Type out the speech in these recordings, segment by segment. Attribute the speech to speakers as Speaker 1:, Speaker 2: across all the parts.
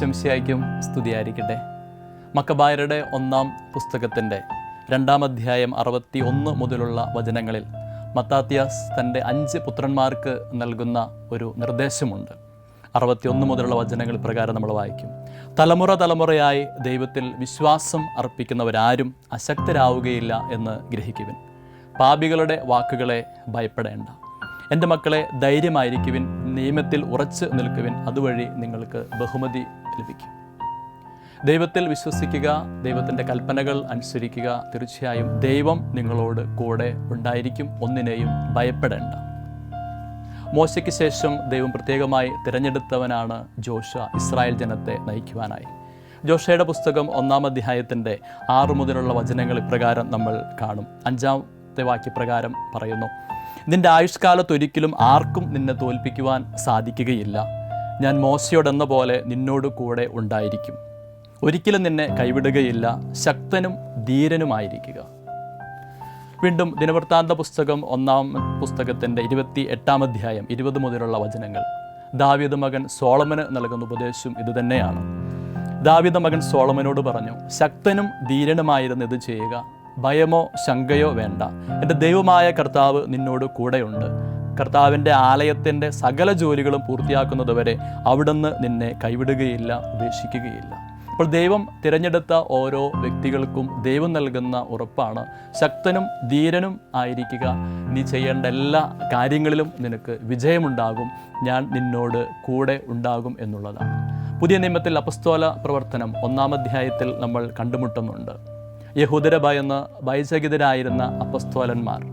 Speaker 1: ഈശ്വംശിയായിരിക്കും സ്തുതിയായിരിക്കട്ടെ. മക്കബായരുടെ ഒന്നാം പുസ്തകത്തിന്റെ രണ്ടാം അധ്യായം അറുപത്തി ഒന്ന് മുതലുള്ള വചനങ്ങളിൽ മത്താത്യാസ് തന്റെ അഞ്ച് പുത്രന്മാർക്ക് നൽകുന്ന ഒരു നിർദ്ദേശമുണ്ട്. അറുപത്തിയൊന്ന് മുതലുള്ള വചനങ്ങൾ പ്രകാരം നമ്മൾ വായിക്കും. തലമുറ തലമുറയായി ദൈവത്തിൽ വിശ്വാസം അർപ്പിക്കുന്നവരാരും അശക്തരാവുകയില്ല എന്ന് ഗ്രഹിക്കുവിൻ. പാപികളുടെ വാക്കുകളെ ഭയപ്പെടേണ്ട. എന്റെ മക്കളെ ധൈര്യമായിരിക്കുവിൻ നിയമത്തിൽ ഉറച്ചു നിൽക്കുവിൻ. അതുവഴി നിങ്ങൾക്ക് ബഹുമതി ലഭിക്കും. ദൈവത്തിൽ വിശ്വസിക്കുക ദൈവത്തിന്റെ കൽപ്പനകൾ അനുസരിക്കുക തീർച്ചയായും ദൈവം നിങ്ങളോട് കൂടെ ഉണ്ടായിരിക്കും. ഒന്നിനെയും ഭയപ്പെടേണ്ട. മോശയ്ക്ക് ശേഷം ദൈവം പ്രത്യേകമായി തിരഞ്ഞെടുത്തവനാണ് ജോഷ ഇസ്രായേൽ ജനത്തെ നയിക്കുവാനായി. ജോഷയുടെ പുസ്തകം ഒന്നാം അധ്യായത്തിന്റെ ആറു മുതലുള്ള വചനങ്ങൾ ഇപ്രകാരം നമ്മൾ കാണും. അഞ്ചാമത്തെ വാക്യപ്രകാരം പറയുന്നു നിന്റെ ആയുഷ്കാലത്തൊരിക്കലും ആർക്കും നിന്നെ തോൽപ്പിക്കുവാൻ സാധിക്കുകയില്ല. ഞാൻ മോശയോടെന്ന പോലെ നിന്നോട് കൂടെ ഉണ്ടായിരിക്കും. ഒരിക്കലും നിന്നെ കൈവിടുകയില്ല. ശക്തനും ധീരനുമായിരിക്കുക. വീണ്ടും ദിനവൃത്താന്ത പുസ്തകം ഒന്നാം പുസ്തകത്തിന്റെ ഇരുപത്തി എട്ടാം അധ്യായം ഇരുപത് മുതലുള്ള വചനങ്ങൾ. ദാവീദ് മകൻ സോളമന് നൽകുന്ന ഉപദേശം ഇതുതന്നെയാണ് ദാവീദ് മകൻ സോളമനോട് പറഞ്ഞു ശക്തനും ധീരനുമായിരുന്നു ഇത് ചെയ്യുക. ഭയമോ ശങ്കയോ വേണ്ട. എന്റെ ദൈവമായ കർത്താവ് നിന്നോട് കൂടെയുണ്ട്. കർത്താവിന്റെ ആലയത്തിന്റെ സകല ജോലികളും പൂർത്തിയാക്കുന്നതുവരെ അവിടുന്ന് നിന്നെ കൈവിടുകയില്ല ഉപേക്ഷിക്കുകയില്ല. അപ്പോൾ ദൈവം തിരഞ്ഞെടുത്ത ഓരോ വ്യക്തികൾക്കും ദൈവം നൽകുന്ന ഉറപ്പാണ്. ശക്തനും ധീരനും ആയിരിക്കുക. നീ ചെയ്യേണ്ട എല്ലാ കാര്യങ്ങളിലും നിനക്ക് വിജയമുണ്ടാകും. ഞാൻ നിന്നോട് കൂടെ ഉണ്ടാകും എന്നുള്ളതാണ്. പുതിയ നിയമത്തിൽ അപസ്തോല പ്രവർത്തനം ഒന്നാം അധ്യായത്തിൽ നമ്മൾ കണ്ടുമുട്ടുന്നുണ്ട്. യഹൂദര ഭയന്ന് ഭയചകിതരായിരുന്ന അപസ്തോലന്മാർ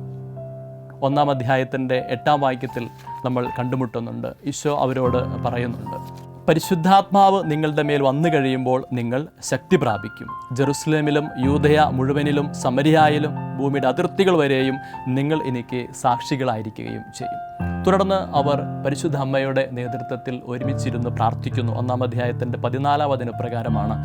Speaker 1: ഒന്നാം അധ്യായത്തിന്റെ എട്ടാം വാക്യത്തിൽ നമ്മൾ കണ്ടുമുട്ടുന്നുണ്ട്. ഈശോ അവരോട് പറയുന്നുണ്ട് പരിശുദ്ധാത്മാവ് നിങ്ങളുടെ മേൽ വന്നു കഴിയുമ്പോൾ നിങ്ങൾ ശക്തി പ്രാപിക്കും. ജെറുസലേമിലും യൂതയ മുഴുവനിലും സമരിയായാലും ഭൂമിയുടെ അതിർത്തികൾ വരെയും നിങ്ങൾ എനിക്ക് സാക്ഷികളായിരിക്കുകയും ചെയ്യും. തുടർന്ന് അവർ പരിശുദ്ധ അമ്മയുടെ നേതൃത്വത്തിൽ ഒരുമിച്ചിരുന്ന് പ്രാർത്ഥിക്കുന്നു. ഒന്നാം അധ്യായത്തിന്റെ പതിനാലാം അതിന് പ്രകാരമാണ്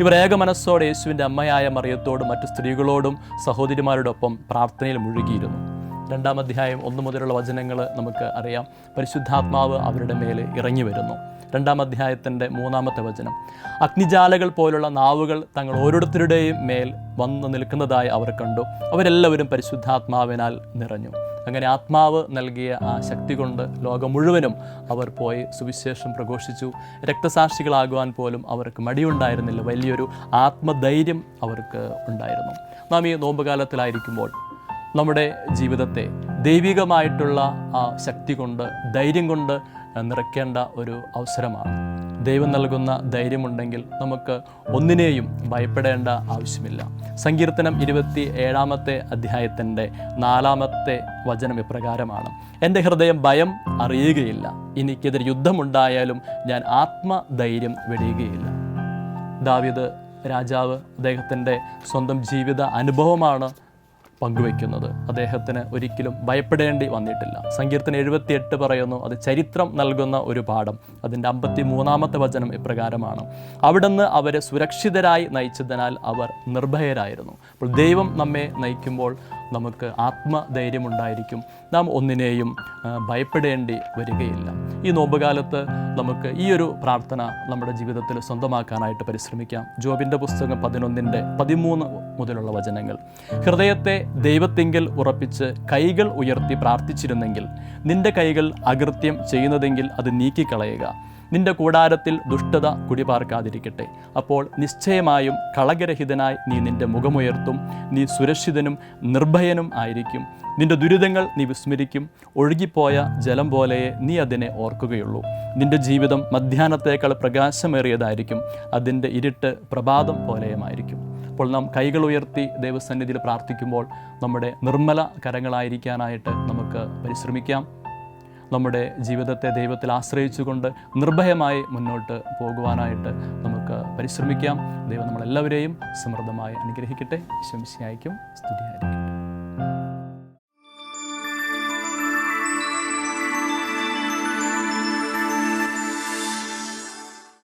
Speaker 1: ഇവർ ഏക മനസ്സോടെ യേശുവിന്റെ അമ്മയായ മറിയത്തോടും മറ്റു സ്ത്രീകളോടും സഹോദരിമാരോടൊപ്പം പ്രാർത്ഥനയിൽ മുഴുകിയിരുന്നു. രണ്ടാം അധ്യായം ഒന്ന് മുതലുള്ള വചനങ്ങൾ നമുക്ക് അറിയാം. പരിശുദ്ധാത്മാവ് അവരുടെ മേൽ ഇറങ്ങി വരുന്നു. രണ്ടാം അധ്യായത്തിന്റെ മൂന്നാമത്തെ വചനം. അഗ്നിജാലകൾ പോലുള്ള നാവുകൾ തങ്ങൾ ഓരോരുത്തരുടെയും മേൽ വന്നു നിൽക്കുന്നതായി അവർ കണ്ടു. അവരെല്ലാവരും പരിശുദ്ധാത്മാവിനാൽ നിറഞ്ഞു. അങ്ങനെ ആത്മാവ് നൽകിയ ആ ശക്തി കൊണ്ട് ലോകം മുഴുവനും അവർ പോയി സുവിശേഷം പ്രഘോഷിച്ചു. രക്തസാക്ഷികളാകുവാൻ പോലും അവർക്ക് മടിയുണ്ടായിരുന്നില്ല. വലിയൊരു ആത്മധൈര്യം അവർക്ക് ഉണ്ടായിരുന്നു. നാം ഈ നോമ്പുകാലത്തിലായിരിക്കുമ്പോൾ നമ്മുടെ ജീവിതത്തെ ദൈവികമായിട്ടുള്ള ആ ശക്തി കൊണ്ട് ധൈര്യം കൊണ്ട് നിറയ്ക്കേണ്ട ഒരു അവസരമാണ്. ദൈവം നൽകുന്ന ധൈര്യമുണ്ടെങ്കിൽ നമുക്ക് ഒന്നിനെയും ഭയപ്പെടേണ്ട ആവശ്യമില്ല. സങ്കീർത്തനം ഇരുപത്തി ഏഴാമത്തെ അധ്യായത്തിന്റെ നാലാമത്തെ വചനം ഇപ്രകാരമാണ്. എന്റെ ഹൃദയം ഭയം അറിയുകയില്ല. എനിക്കെതിരെ യുദ്ധമുണ്ടായാലും ഞാൻ ആത്മധൈര്യം വെടിയുകയില്ല. ദാവിദ് രാജാവ് അദ്ദേഹത്തിന്റെ സ്വന്തം ജീവിത അനുഭവമാണ് പങ്കുവെക്കുന്നത് അദ്ദേഹത്തിന് ഒരിക്കലും ഭയപ്പെടേണ്ടി വന്നിട്ടില്ല. സങ്കീർത്തനം എഴുപത്തിയെട്ട് പറയുന്നു അത് ചരിത്രം നൽകുന്ന ഒരു പാഠം. അതിന്റെ അമ്പത്തി മൂന്നാമത്തെ വചനം ഇപ്രകാരമാണ്. അവിടുന്ന് അവരെ സുരക്ഷിതരായി നയിച്ചതിനാൽ അവർ നിർഭയരായിരുന്നു. അപ്പോൾ ദൈവം നമ്മെ നയിക്കുമ്പോൾ നമുക്ക് ആത്മധൈര്യമുണ്ടായിരിക്കും. നാം ഒന്നിനെയും ഭയപ്പെടേണ്ടി വരികയില്ല. ഈ നോമ്പുകാലത്ത് നമുക്ക് ഈ ഒരു പ്രാർത്ഥന നമ്മുടെ ജീവിതത്തിൽ സ്വന്തമാക്കാനായിട്ട് പരിശ്രമിക്കാം. ജോബിന്റെ പുസ്തകം പതിനൊന്നിന്റെ പതിമൂന്ന് മുതലുള്ള വചനങ്ങൾ. ഹൃദയത്തെ ദൈവത്തിങ്കിൽ ഉറപ്പിച്ച് കൈകൾ ഉയർത്തി പ്രാർത്ഥിച്ചിരുന്നെങ്കിൽ നിന്റെ കൈകൾ അകൃത്യം ചെയ്യുന്നതെങ്കിൽ അത് നീക്കിക്കളയുക. നിന്റെ കൂടാരത്തിൽ ദുഷ്ടത കുടിപാർക്കാതിരിക്കട്ടെ. അപ്പോൾ നിശ്ചയമായും കളകരഹിതനായി നീ നിന്റെ മുഖമുയർത്തും നീ സുരക്ഷിതനും നിർഭയനും ആയിരിക്കും. നിന്റെ ദുരിതങ്ങൾ നീ വിസ്മരിക്കും ഒഴുകിപ്പോയ ജലം പോലെയെ നീ അതിനെ ഓർക്കുകയുള്ളൂ. നിന്റെ ജീവിതം മധ്യാഹ്നത്തേക്കാൾ പ്രകാശമേറിയതായിരിക്കും അതിന്റെ ഇരുട്ട് പ്രഭാതം പോലെയുമായിരിക്കും. അപ്പോൾ നാം കൈകൾ ഉയർത്തി ദൈവസന്നിധിയിൽ പ്രാർത്ഥിക്കുമ്പോൾ നമ്മുടെ നിർമ്മല കരങ്ങളായിരിക്കാനായിട്ട് നമുക്ക് പരിശ്രമിക്കാം. നമ്മുടെ ജീവിതത്തെ ദൈവത്തിൽ ആശ്രയിച്ചുകൊണ്ട് നിർഭയമായി മുന്നോട്ട് പോകുവാനായിട്ട് നമുക്ക് പരിശ്രമിക്കാം. ദൈവം നമ്മളെല്ലാവരെയും സമൃദ്ധമായി അനുഗ്രഹിക്കട്ടെ. ശംസിയായിരിക്കും സ്തുതിയായിരിക്കും.